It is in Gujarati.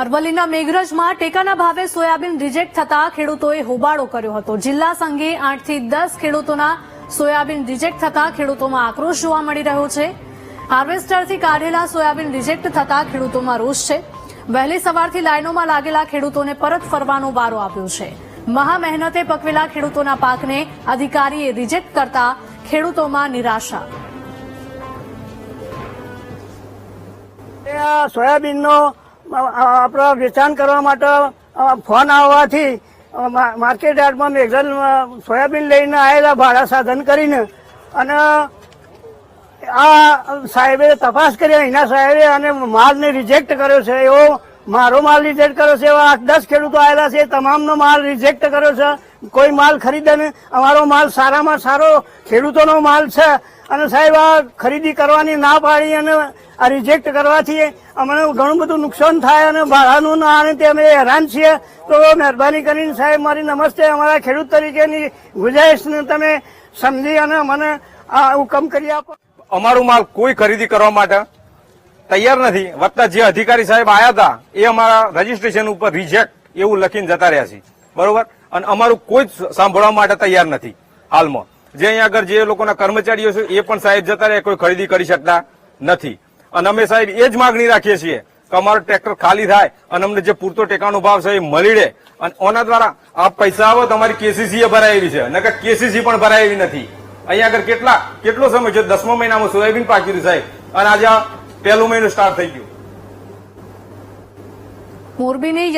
અરવલ્લીના મેઘરજમાં ટેકાના ભાવે સોયાબીન રિજેક્ટ થતા ખેડૂતોએ હોબાળો કર્યો હતો. જિલ્લા સંઘે આઠથી દસ ખેડૂતોના સોયાબીન રિજેક્ટ થતા ખેડૂતોમાં આક્રોશ જોવા મળી રહ્યો છે. હાર્વેસ્ટરથી કાઢેલા સોયાબીન રિજેક્ટ થતા ખેડૂતોમાં રોષ છે. વહેલી સવારથી લાઇનોમાં લાગેલા ખેડૂતોને પરત ફરવાનો વારો આપ્યો છે. મહા મહેનતે પકવેલા ખેડૂતોના પાકને અધિકારીએ રિજેક્ટ કરતા ખેડૂતોમાં નિરાશા. સોયાબીનનો આપણા વેચાણ કરવા માટે ફોન આવવાથી માર્કેટ યાર્ડમાં મેઘલ સોયાબીન લઈને આવેલા ભાડા સાધન કરીને અને આ સાહેબે તપાસ કરી, અહીંના સાહેબે અને માલને રિજેક્ટ કર્યો છે. એવો મારો માલ રિજેક્ટ કર્યો છે. એવા આઠ દસ ખેડૂતો આવેલા છે. તમામનો માલ રિજેક્ટ કર્યો છે. કોઈ માલ ખરીદે અમારો માલ સારામાં સારો ખેડૂતોનો માલ છે. અને સાહેબ, આ ખરીદી કરવાની ના પાડી અને આ રિજેક્ટ કરવાથી અમને ઘણું બધું નુકસાન થાય અને ભાડાનું ના અને તે અમે હેરાન છીએ. તો મહેરબાની કરીને સાહેબ, મારી નમસ્તે. અમારા ખેડૂત તરીકેની ગુજારિશને તમે સમજી અને મને આ હુકમ કરી આપો. અમારું માલ કોઈ ખરીદી કરવા માટે તૈયાર નથી. વત્તા જે અધિકારી સાહેબ આવ્યા હતા, એ અમારા રજીસ્ટ્રેશન ઉપર રિજેક્ટ એવું લખીને જતા રહ્યા છે. બરોબર? અને અમારું કોઈ જ સાંભળવા માટે તૈયાર નથી હાલમાં. જે અહીંયા આગળ જે લોકોના કર્મચારીઓ છે, એ પણ સાહેબ જતા રહે, કોઈ ખરીદી કરી શકતા નથી. અને અમે સાહેબ એ જ માગણી રાખીએ છીએ કે અમારો ટ્રેક્ટર ખાલી થાય અને અમને જે પૂરતો ટેકાનો ભાવ છે એ મળી રહે. અને ઓના દ્વારા આ પૈસા આવો, તમારી કેસીસી એ ભરાયેલી છે. નકર કેસીસી પણ ભરાયેલી નથી. અહીંયા આગળ કેટલા, કેટલો સમય છે દસમા મહિનામાં સોયાબીન પાકી રહ્યું સાહેબ. અને આજે પહેલું મહિનું સ્ટાર્ટ થઈ ગયું. મોરબીની